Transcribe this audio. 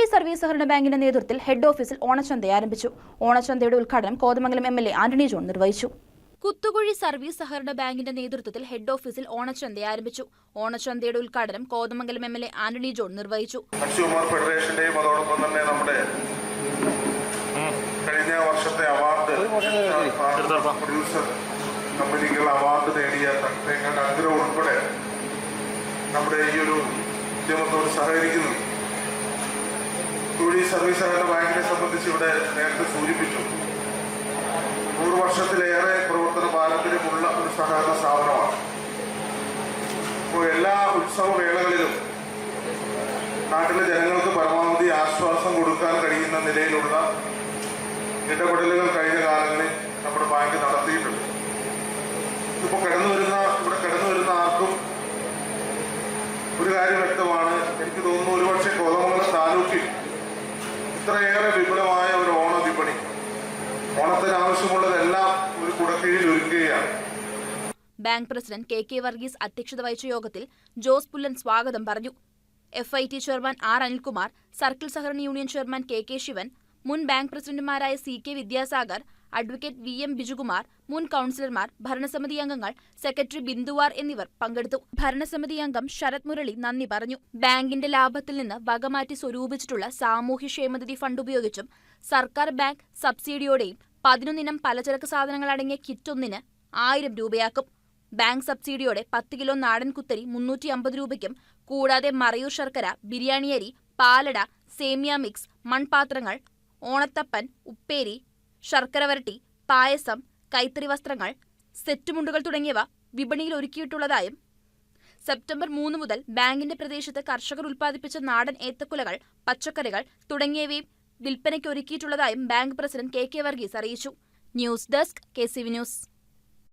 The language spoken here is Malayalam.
കുത്തുകുഴി സർവീസ് സഹകരണ ബാങ്കിന്റെ നേതൃത്വത്തിൽ ഹെഡ് ഓഫീസിൽ ഓണച്ചന്ത ആരംഭിച്ചു. ഓണച്ചന്തയുടെ ഉദ്ഘാടനം Kothamangalam M L A Antony John നിർവഹിച്ചു. കുത്തുകുഴി സർവീസ് സഹകരണ ബാങ്കിന്റെ നേതൃത്വത്തിൽ ഹെഡ് ഓഫീസിൽ ഓണച്ചന്ത ആരംഭിച്ചു. ഓണച്ചന്തയുടെ ഉദ്ഘാടനം Kothamangalam M L A Antony John നിർവഹിച്ചു. കൺസ്യൂമർ ഫെഡറേഷന്റെയും അതോടൊപ്പം തന്നെ നമ്മുടെ കഴിഞ്ഞ വർഷത്തെ അവാർഡ് പ്രൊഡ്യൂസർ കമ്പനികൾ അവാർഡ് നേടിയ തേങ്ങ അഗ്ര ഉൾപ്പെടെ നമ്മുടെ ഈ ഒരു ഉദ്യമത്തോട് സഹകരിക്കുന്നു. തൊഴിൽ സർവീസ് സഹകരണ ബാങ്കിനെ സംബന്ധിച്ച് ഇവിടെ നേരത്തെ സൂചിപ്പിച്ചു. നൂറ് വർഷത്തിലേറെ പ്രവർത്തന പാരമ്പര്യമുള്ള ഒരു സഹകരണ സ്ഥാപനമാണ്. ഇപ്പോൾ എല്ലാ ഉത്സവ വേളകളിലും നാട്ടിലെ ജനങ്ങൾക്ക് പരമാവധി ആശ്വാസം കൊടുക്കാൻ കഴിയുന്ന നിലയിലുള്ള ഇടപെടലുകൾ കഴിഞ്ഞ കാലങ്ങളിൽ നമ്മുടെ ബാങ്ക് നടത്തിയിട്ടുണ്ട്. ഇപ്പോൾ കടന്നു വരുന്ന ഇവിടെ കടന്നു വരുന്ന ആർക്കും ഒരു കാര്യം വ്യക്തമാണ്. എനിക്ക് തോന്നുന്നു ഒരുപക്ഷെ കോതമംഗലം ഓണത്തിന് ആവശ്യമുള്ളതെല്ലാം ഒരു കുടക്കീഴിൽ ഒരുക്കുകയാണ്. Bank president K K Varghese അധ്യക്ഷത വഹിച്ച യോഗത്തിൽ ജോസ് പുല്ലൻ സ്വാഗതം പറഞ്ഞു. F I T chairman R Anilkumar circle സഹകരണ union chairman K K Sivan മുൻ ബാങ്ക് പ്രസിഡന്റുമാരായ C K Vidyasagar advocate V M Bijukumar മുൻ കൌൺസിലർമാർ ഭരണസമിതി അംഗങ്ങൾ സെക്രട്ടറി ബിന്ദുവാർ എന്നിവർ പങ്കെടുത്തു. ഭരണസമിതി അംഗം ശരത് മുരളി നന്ദി പറഞ്ഞു. ബാങ്കിന്റെ ലാഭത്തിൽ നിന്ന് വകമാറ്റി സ്വരൂപിച്ചിട്ടുള്ള സാമൂഹ്യക്ഷേമനിധി ഫണ്ട് ഉപയോഗിച്ചും സർക്കാർ ബാങ്ക് സബ്സിഡിയോടെയും പതിനൊന്നിനം പലചരക്ക് സാധനങ്ങൾ അടങ്ങിയ കിറ്റ് ഒന്നിന് ആയിരം രൂപയാക്കും. ബാങ്ക് സബ്സിഡിയോടെ പത്ത് കിലോ നാടൻ കുത്തരി മുന്നൂറ്റി അമ്പത് രൂപയ്ക്കും. കൂടാതെ മറയൂർ ശർക്കര ബിരിയാണി അരി പാലട സേമിയ മിക്സ് മൺപാത്രങ്ങൾ ഓണത്തപ്പൻ ഉപ്പേരി ശർക്കര വരട്ടി പായസം കൈത്തറി വസ്ത്രങ്ങൾ സെറ്റുമുണ്ടുകൾ തുടങ്ങിയവ വിപണിയിൽ ഒരുക്കിയിട്ടുള്ളതായും സെപ്റ്റംബർ മൂന്ന് മുതൽ ബാങ്കിന്റെ പ്രദേശത്ത് കർഷകർ ഉൽപ്പാദിപ്പിച്ച നാടൻ ഏത്തക്കുലകൾ പച്ചക്കറികൾ തുടങ്ങിയവയും വിൽപ്പനയ്ക്ക് ഒരുക്കിയിട്ടുള്ളതായും bank president K K Varghese അറിയിച്ചു. News desk K C V news.